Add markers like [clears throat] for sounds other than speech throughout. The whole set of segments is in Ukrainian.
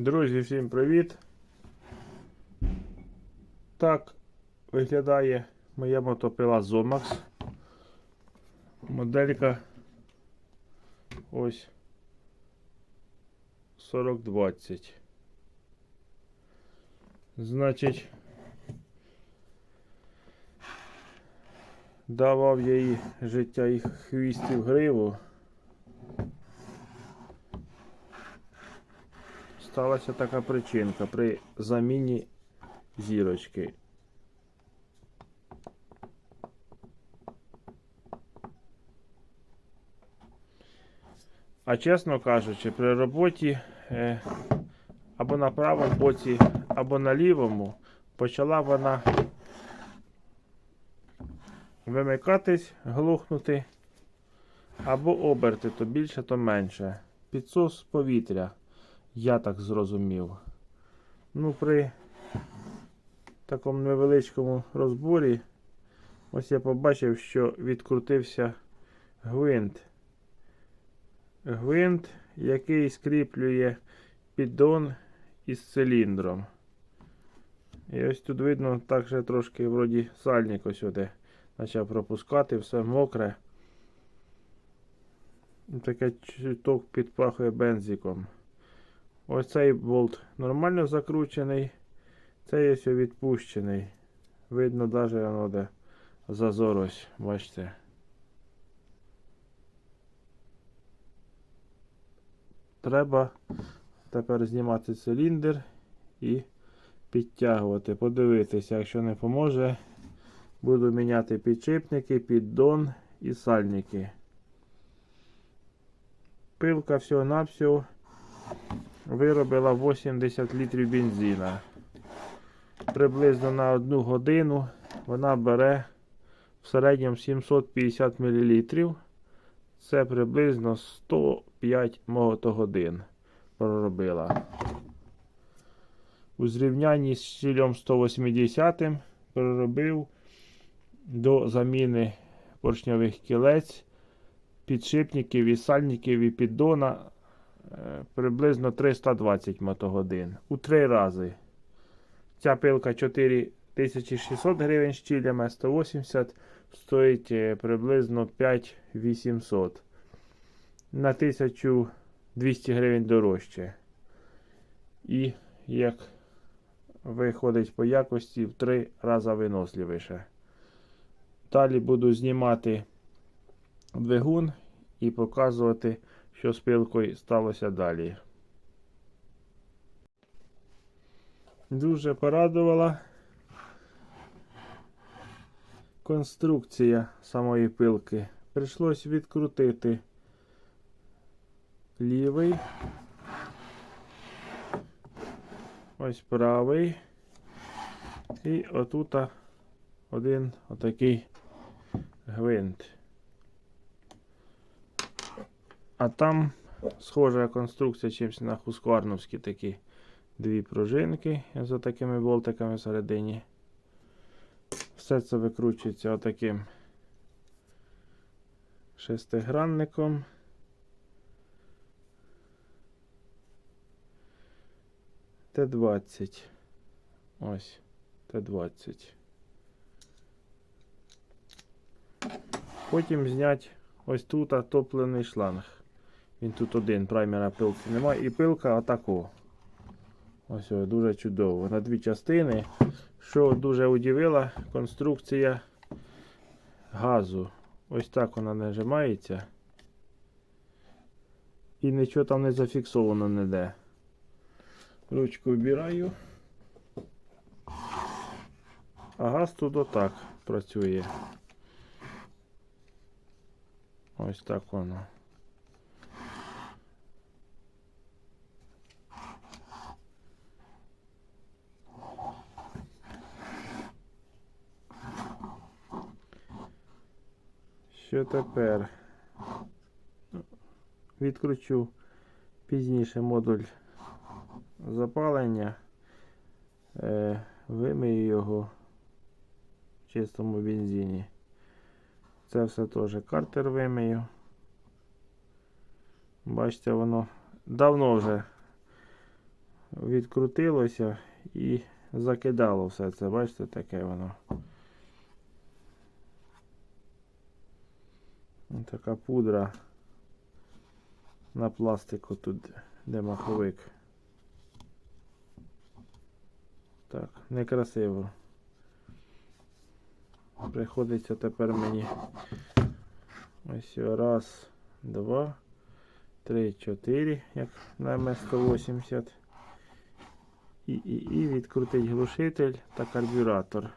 Друзі, всім привіт! Так виглядає моя мотопила Zomax. Моделька ось 4020. Значить, давав я їй життя і хвістів гриву. Сталася така причинка при заміні зірочки. А чесно кажучи, при роботі е, або на правому боці, або на лівому почала вона вимикатись, глухнути, або оберти то більше, то менше. Підсос повітря. Я так зрозумів. Ну, при такому невеличкому розборі, ось я побачив, що відкрутився гвинт. Гвинт, який скріплює піддон із циліндром. І ось тут видно, так же трошки вроді сальник ось сюди почав пропускати, все мокре. Таке чуток підпахує бензиком. Ось цей болт нормально закручений, цей ось відпущений. Видно навіть воно де зазор ось, бачите. Треба тепер знімати циліндр і підтягувати, подивитися, якщо не поможе, буду міняти підшипники, піддон і сальники. Пилка всього-навсього виробила 80 літрів бензина. Приблизно на одну годину вона бере в середньому 750 мл. Це приблизно 105 мотогодин проробила. У зрівнянні з щілем 180 проробив до заміни поршньових кілець, підшипників і сальників і піддона приблизно 320 мотогодин. У три рази. Ця пилка 4600 гривень з чілями, 180 стоїть е, приблизно 5800. На 1200 гривень дорожче. І як виходить по якості в три рази виносливіше. Далі буду знімати двигун і показувати що з пилкою сталося далі. Дуже порадувала конструкція самої пилки. Прийшлось відкрутити лівий, ось правий. І отут один отакий гвинт. А там схожа конструкція чимось на хускварновські такі дві пружинки з такими болтиками всередині. Все це викручується отаким шестигранником. Т-20. Ось, Т-20. Потім зняти ось тут топлений шланг. Він тут один, праймера пилки немає. І пилка атаку. Ось ось, дуже чудово. На дві частини. Що дуже удивила, конструкція газу. Ось так вона нажимається. І нічого там не зафіксовано ніде. Ручку вбираю. А газ тут отак працює. Ось так воно. Що тепер? Відкручу пізніше модуль запалення, е, вимию його в чистому бензині. Це все теж картер вимию. Бачите, воно давно вже відкрутилося і закидало все це. Бачите, таке воно. Така пудра на пластику тут, де маховик. Так, некрасиво. Приходиться тепер мені ось раз, два, три, чотири, як на МС-180. І, і, і відкрутить глушитель та карбюратор.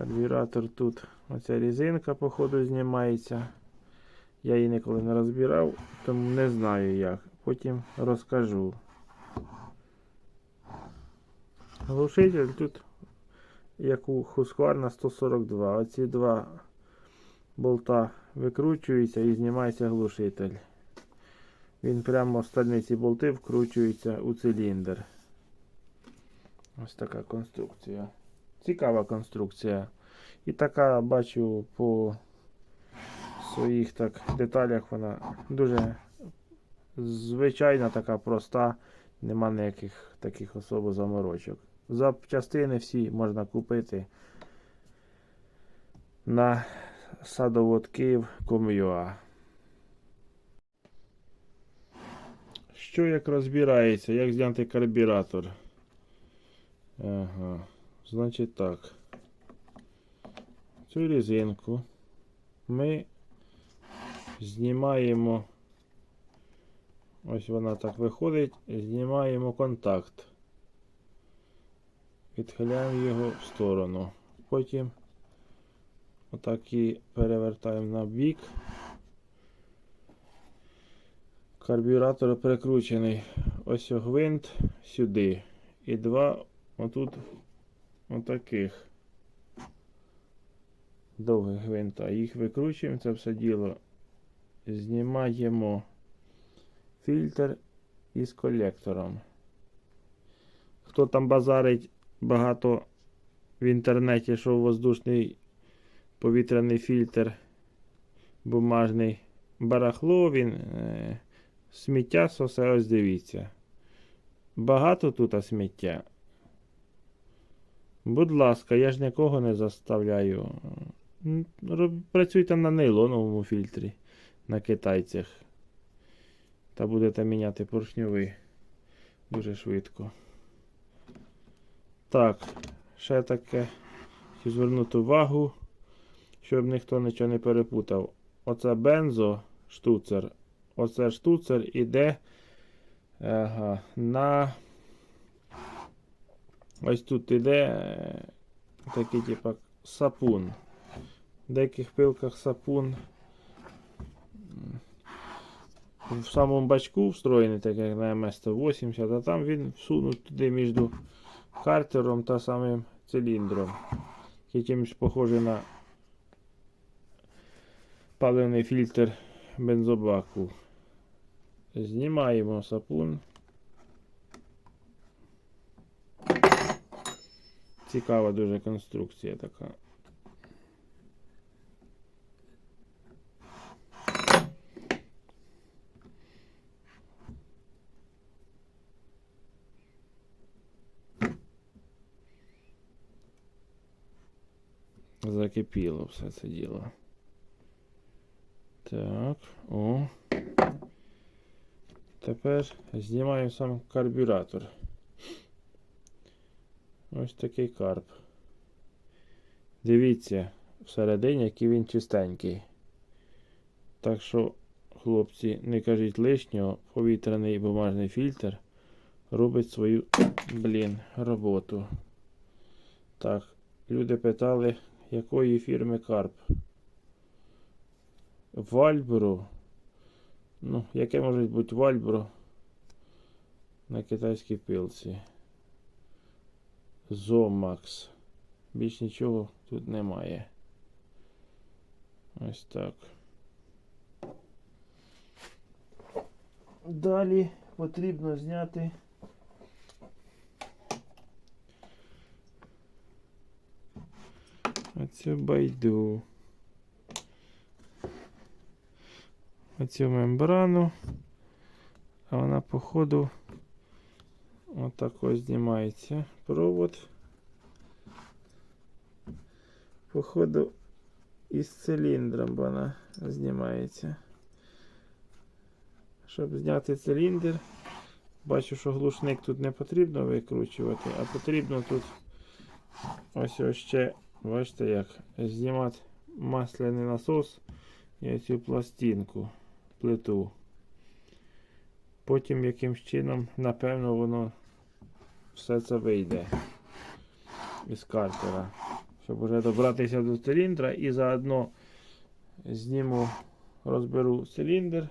Карбюратор тут, оця різинка, походу, знімається. Я її ніколи не розбирав, тому не знаю як. Потім розкажу. Глушитель тут, як у Husqvarna 142. Оці два болта викручуються і знімається глушитель. Він прямо остальні ці болти вкручуються у циліндр. Ось така конструкція. Цікава конструкція. І така, бачу, по своїх так деталях вона дуже звичайна, така проста, нема ніяких таких особо заморочок. Запчастини всі можна купити на садовод Київ Ком'юа. Що як розбирається, як зняти карбюратор? Ага, значить так. Цю різинку ми знімаємо. Ось вона так виходить, знімаємо контакт. Відхиляємо його в сторону. Потім отак і перевертаємо на бік. Карбюратор прикручений. Ось гвинт сюди. І два отут отаких довгих гвинта. Їх викручуємо, це все діло. Знімаємо фільтр із колектором. Хто там базарить багато в інтернеті, що воздушний повітряний фільтр бумажний барахло, він е, сміття сосе, ось дивіться. Багато тут сміття. Будь ласка, я ж нікого не заставляю. Працюйте на нейлоновому фільтрі на китайцях. Та будете міняти поршньовий дуже швидко. Так, ще таке. Хочу звернути увагу, щоб ніхто нічого не перепутав. Оце бензо штуцер. Оце штуцер іде ага, на. Ось тут іде е, такий типа сапун. В деяких пилках сапун в самому бачку встроєний, так як на МС-180, а там він всунут туди між картером та самим циліндром. Якимось похожий на паливний фільтр бензобаку. Знімаємо сапун. Цікава дуже конструкція така. Закипіло все це діло. Так, о. Тепер знімаємо сам карбюратор. Ось такий карп. Дивіться всередині, який він чистенький. Так що, хлопці, не кажіть лишнього, повітряний бумажний фільтр робить свою, блін, роботу. Так, люди питали, якої фірми карп. Вальбро. Ну, яке може бути Вальбро на китайській пилці. Зомакс. Більш нічого тут немає. Ось так. Далі потрібно зняти оцю байду. Оцю мембрану. А вона, походу, Отак ось знімається провод. Походу із циліндром вона знімається. Щоб зняти циліндр, бачу, що глушник тут не потрібно викручувати, а потрібно тут ось ось ще, бачите як, знімати масляний насос і цю пластинку, плиту. Потім якимсь чином, напевно, воно все це вийде із картера. Щоб вже добратися до циліндра і заодно зніму, розберу циліндр.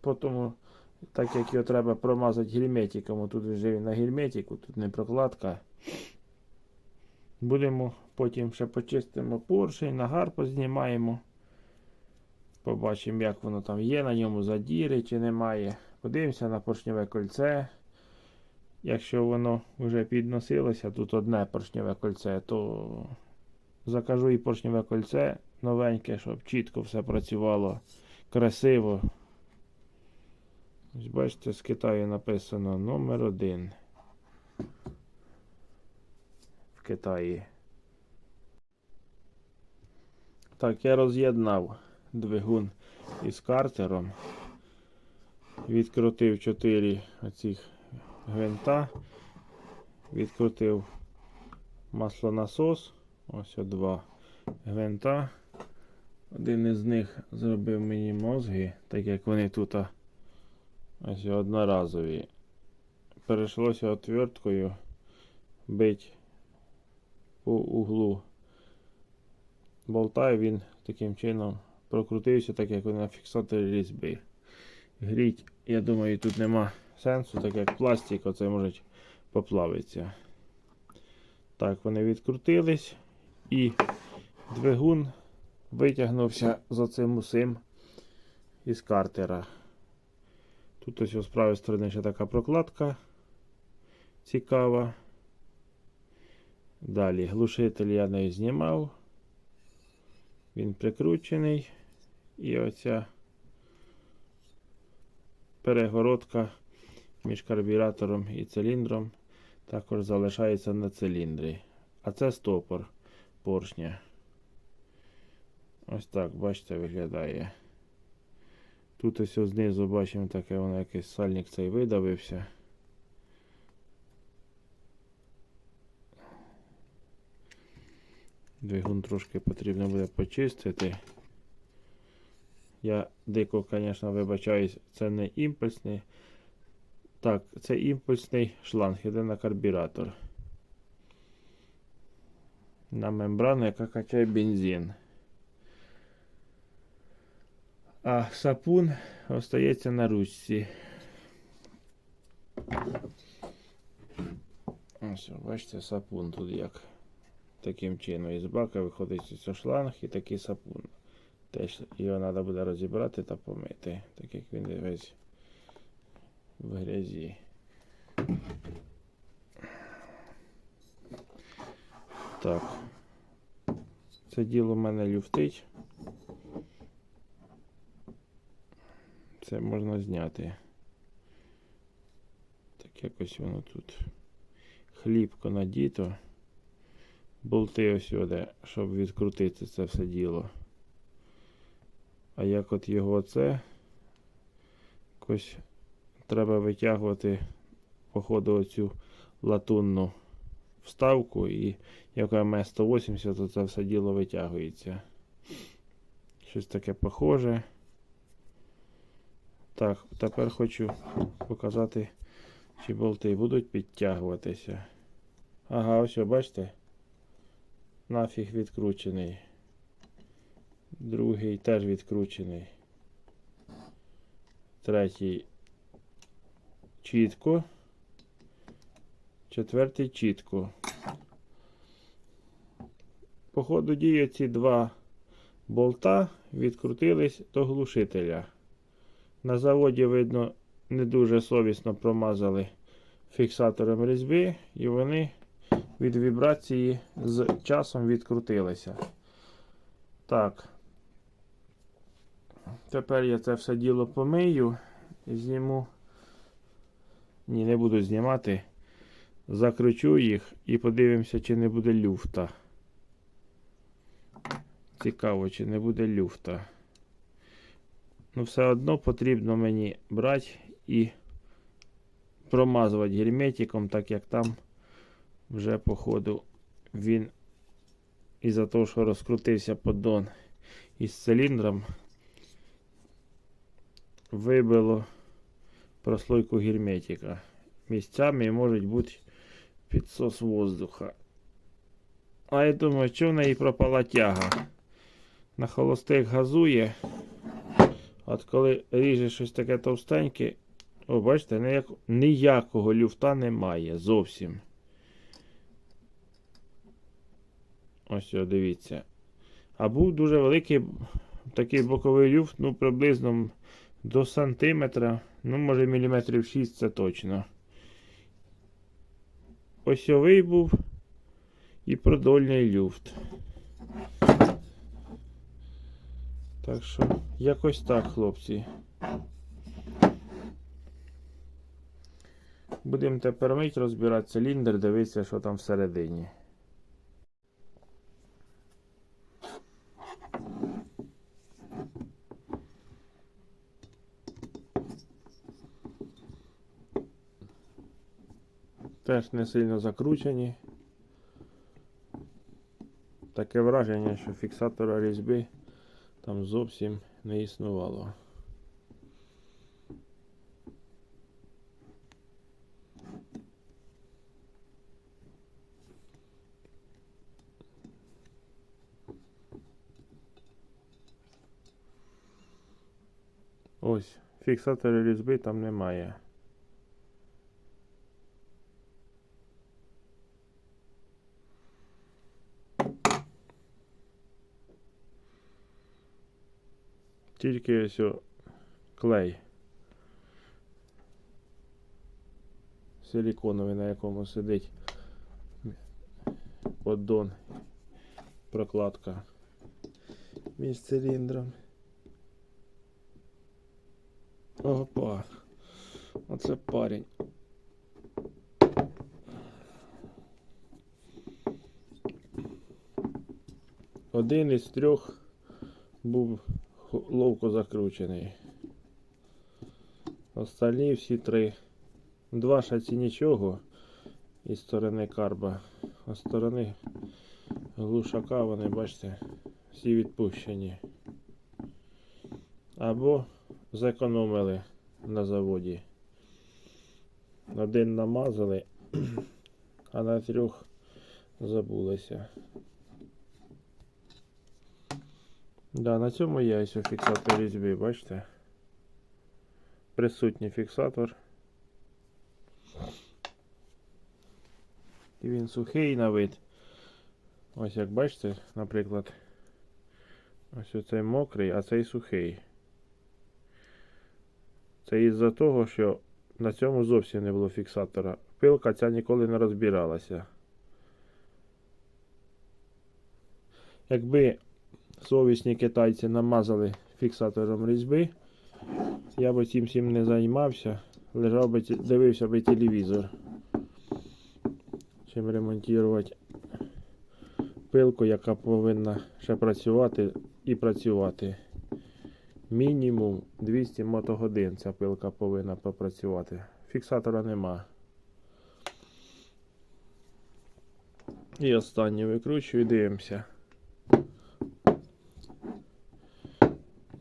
Потім, так як його треба промазати герметиком, тут вже на герметику, тут не прокладка. Будемо потім ще почистимо поршень, нагар познімаємо. Побачимо, як воно там є, на ньому задіри чи немає. Подивимося на поршневе кольце. Якщо воно вже підносилося, тут одне поршневе кольце, то закажу і поршневе кольце новеньке, щоб чітко все працювало красиво. Ось бачите, з Китаю написано номер один. В Китаї. Так, я роз'єднав двигун із картером. Відкрутив 4 оцих гвинта. Відкрутив маслонасос. Ось два гвинта. Один із них зробив мені мозги, так як вони тут ось одноразові. Перейшлося отверткою бить по углу. Болта і він таким чином прокрутився, так як на фіксаторі різьби. Гріть, я думаю, тут нема сенсу, так як пластик оце може поплавитися. Так, вони відкрутились і двигун витягнувся за цим усім із картера. Тут ось з правої сторони ще така прокладка цікава. Далі глушитель я не знімав. Він прикручений. І оця перегородка між карбюратором і циліндром також залишається на циліндрі. А це стопор поршня. Ось так, бачите, виглядає. Тут ось знизу бачимо таке воно якийсь сальник цей видавився. Двигун трошки потрібно буде почистити. Я дико, звісно, вибачаюсь, це не імпульсний. Так, це імпульсний шланг, іде на карбюратор. На мембрану, яка качає бензин. А сапун остається на ручці. Ось, бачите, сапун тут як. Таким чином із бака виходить ось шланг і такий сапун. Теж його треба буде розібрати та помити, так як він весь в грязі. Так. Це діло в мене люфтить. Це можна зняти. Так якось воно тут хлібко надіто. Болти ось сюди, щоб відкрутити це все діло. А як от його це якось треба витягувати, походу, оцю латунну вставку і як МС-180, то це все діло витягується. Щось таке похоже. Так, тепер хочу показати, чи болти будуть підтягуватися. Ага, ось, бачите? Нафіг відкручений. Другий теж відкручений. Третій чітко. Четвертий чітко. По ходу дії ці два болта відкрутились до глушителя. На заводі, видно, не дуже совісно промазали фіксатором різьби, і вони від вібрації з часом відкрутилися. Так. Тепер я це все діло помию зніму Ні, не буду знімати. Закручу їх і подивимося, чи не буде люфта. Цікаво, чи не буде люфта. Ну, все одно потрібно мені брати і промазувати герметиком, так як там вже, походу, він із-за того, що розкрутився поддон із циліндром, вибило прослойку герметика. Місцями може бути підсос воздуха. А я думаю, що в неї пропала тяга. На холостих газує. От коли ріже щось таке товстеньке, о, бачите, ніяк, ніякого люфта немає зовсім. Ось, о, дивіться. А був дуже великий такий боковий люфт, ну, приблизно до сантиметра, ну, може, міліметрів 6 це точно. Осьовий був і продольний люфт. Так що, якось так, хлопці. Будемо тепер мить розбирати циліндр, дивитися, що там всередині. Теж не сильно закручені. Таке враження, що фіксатора різьби там зовсім не існувало. Ось, фіксатора різьби там немає. Тільки ось клей. Силіконовий, на якому сидить поддон, прокладка між циліндром. Опа. Оце парень. Один із трьох був ловко закручений. Остальні всі три. Два шаці нічого із сторони карба, а з сторони глушака вони, бачите, всі відпущені. Або зекономили на заводі. Один намазали, [clears throat] а на трьох забулися. Да, на цьому є ось фіксатор різьби, бачите? Присутній фіксатор. І він сухий на вид. Ось як бачите, наприклад, ось оцей мокрий, а цей сухий. Це із-за того, що на цьому зовсім не було фіксатора. Пилка ця ніколи не розбиралася. Якби совісні китайці намазали фіксатором різьби, я б цим всім не займався, лежав би, дивився би телевізор. Чим ремонтувати пилку, яка повинна ще працювати і працювати. Мінімум 200 мотогодин ця пилка повинна попрацювати. Фіксатора нема. І останнє викручую, дивимося.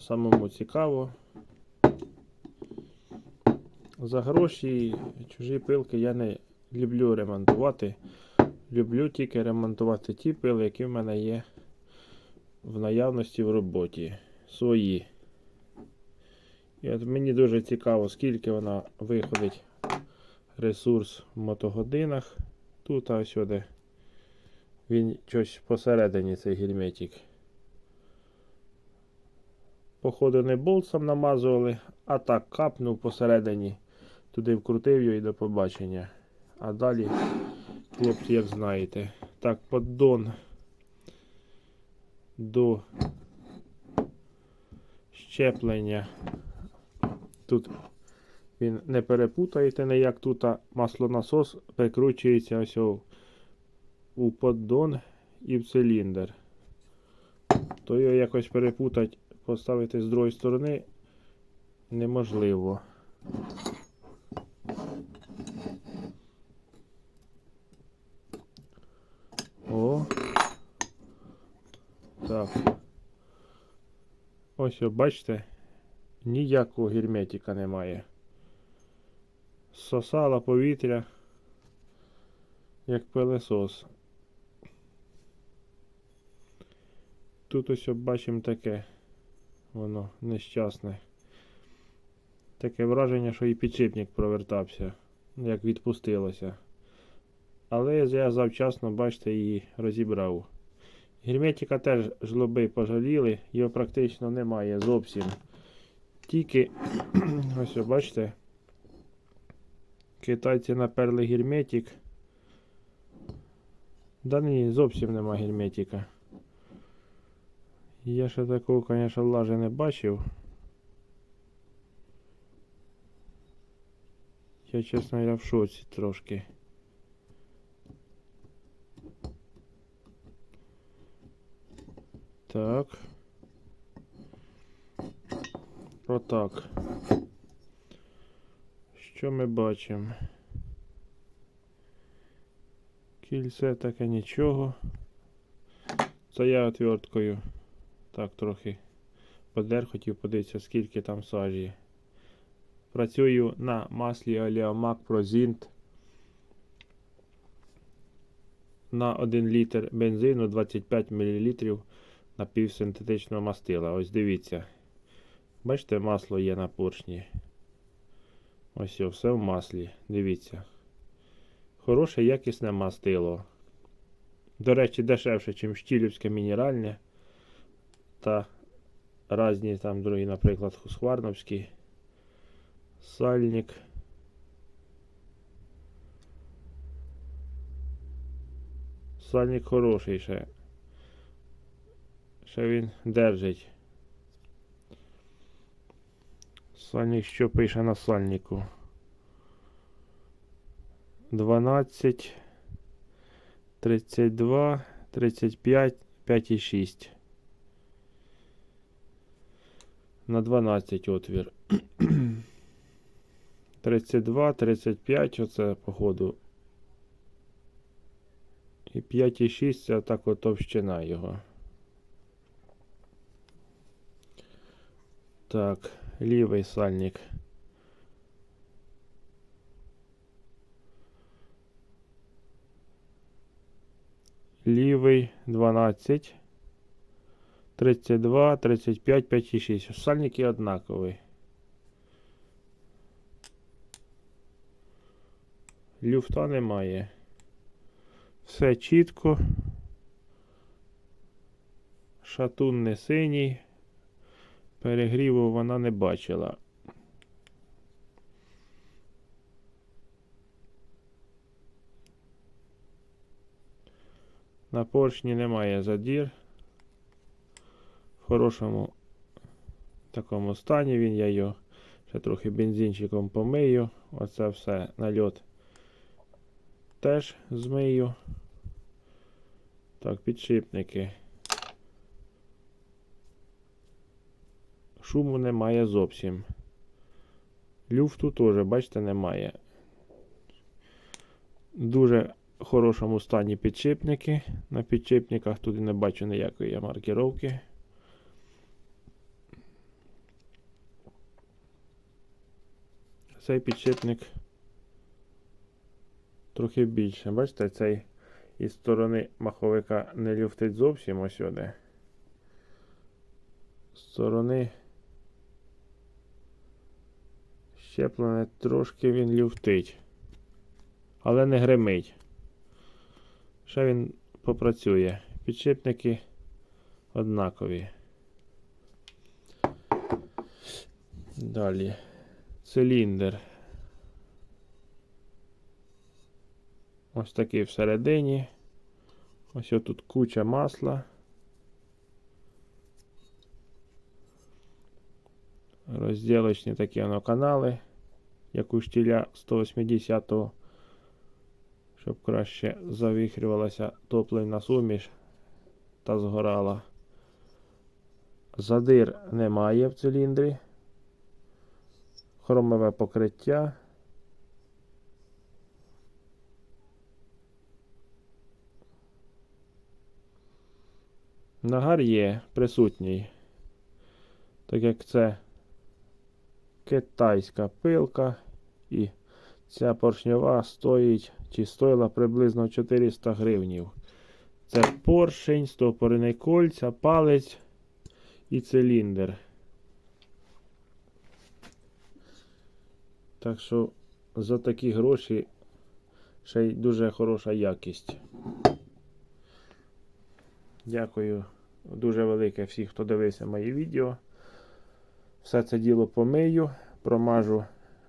Самому цікаво. За гроші чужі пилки я не люблю ремонтувати. Люблю тільки ремонтувати ті пили, які в мене є в наявності в роботі. Свої. І от мені дуже цікаво, скільки вона виходить ресурс в мотогодинах. Тут а сюди. Він щось посередині цей гельметик. Походу не болтсом намазували, а так капнув посередині. Туди вкрутив його і до побачення. А далі, хлопці, як знаєте. Так, поддон до щеплення. Тут він не перепутаєте не як тут маслонасос прикручується ось у поддон і в циліндр. То його якось перепутати, поставити з другої сторони неможливо. О. Так. Ось, бачите, ніякого герметика немає. Сосала повітря, як пилесос. Тут ось бачимо таке, воно нещасне. Таке враження, що і підшипник провертався, як відпустилося. Але я завчасно, бачите, її розібрав. Герметика теж жлоби пожаліли, його практично немає зовсім. Тільки, [clears throat] ось бачите, китайці наперли герметик. Да ні, зовсім нема герметика. Я ще такого, звісно, лажи не бачив. Я, чесно говоря, в шоці трошки. Так. Отак. Що ми бачимо? Кільце таке нічого. Це я отверткою. Так, трохи подер, хотів подивитися, скільки там сажі. Працюю на маслі Oleomac Prozint на 1 літр бензину 25 мл напівсинтетичного мастила. Ось дивіться. Бачите, масло є на поршні. Ось все в маслі. Дивіться. Хороше якісне мастило. До речі, дешевше, ніж штілівське мінеральне. Та різні там другі, наприклад, хускварновські. Сальник. Сальник хороший ще. Ще він держить. Сальник що пише на сальнику? 12, 32, 35, 5,6. На 12 отвір. [clears throat] 32, 35, оце походу. І 5,6 це так от товщина його. Так, лівий сальник. Лівий 12, 32, 35, 5,6. Сальники однакові. Люфта немає. Все чітко. Шатун не синій. Перегріву вона не бачила. На поршні немає задір. Хорошому такому стані він, я його ще трохи бензинчиком помию. Оце все нальот теж змию. Так, підшипники. Шуму немає зовсім. Люфту теж, бачите, немає. Дуже хорошому стані підшипники. На підшипниках тут не бачу ніякої я Цей підшипник трохи більше. Бачите, цей із сторони маховика не люфтить зовсім ось сюди. З сторони щеплене трошки він люфтить, але не гримить. Ще він попрацює. Підшипники однакові. Далі. Циліндр. Ось такий всередині. Ось тут куча масла. Розділочні такі воно канали. як у штіля 180-го, щоб краще завихрювалася топлива суміш та згорала. Задир немає в циліндрі. Хромове покриття. Нагар є присутній, так як це китайська пилка і ця поршньова стоїть чи стоїла приблизно 400 гривнів. Це поршень, стопорений кольця, палець і циліндр. Так що за такі гроші ще й дуже хороша якість. Дякую дуже велике всім, хто дивився мої відео. Все це діло помию, промажу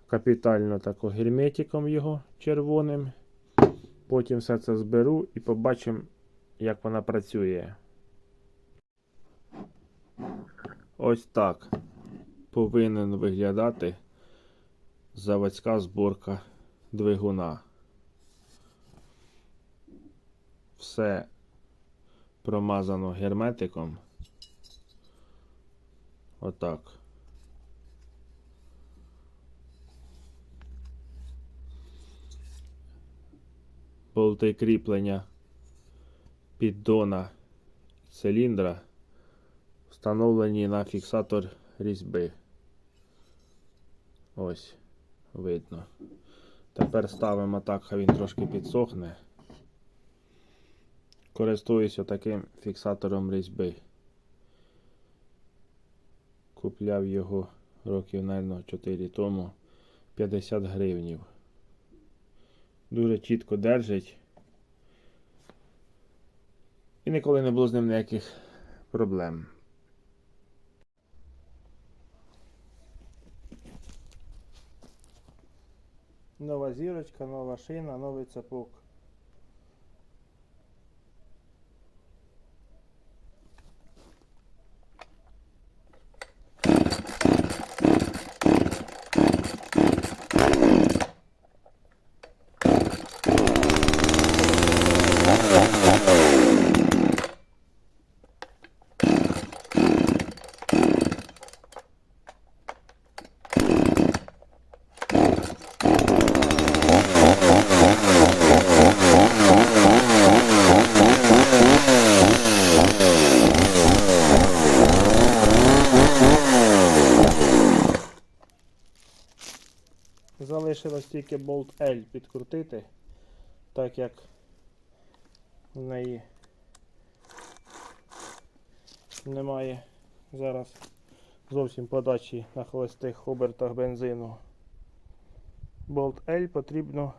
капітально тако герметиком його червоним. Потім все це зберу і побачимо, як вона працює. Ось так повинен виглядати заводська зборка двигуна. Все промазано герметиком. Отак. Болти кріплення піддона циліндра встановлені на фіксатор різьби. Ось, видно. Тепер ставимо так, хай він трошки підсохне. Користуюся таким фіксатором різьби. Купляв його років, мабуть, 4 тому 50 гривнів. Дуже чітко держить. І ніколи не було з ним ніяких проблем. Нова зірочка, нова шина, новий цепок. Залишилось тільки болт L підкрутити, так як в неї немає зараз зовсім подачі на холостих обертах бензину. Болт L потрібно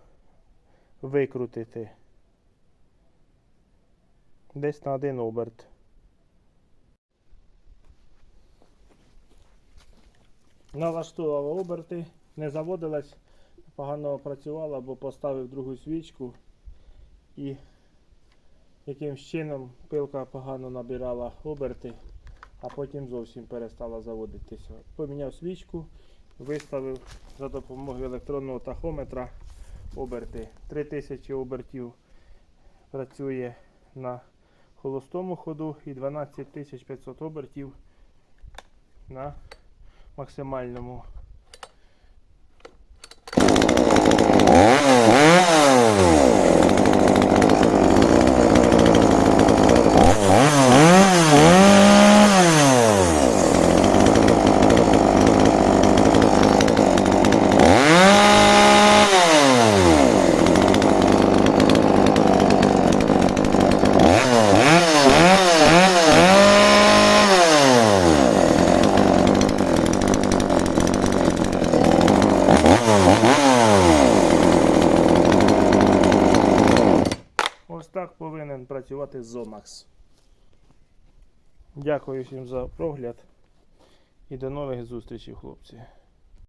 викрутити десь на один оберт. Налаштував оберти, не заводилась, погано працювала, бо поставив другу свічку і якимсь чином пилка погано набирала оберти, а потім зовсім перестала заводитися. Поміняв свічку, виставив за допомогою електронного тахометра оберти. 3000 обертів працює на холостому ходу і 12500 обертів на максимальному. Ось так повинен працювати Zomax. Дякую всім за прогляд і до нових зустрічей, хлопці.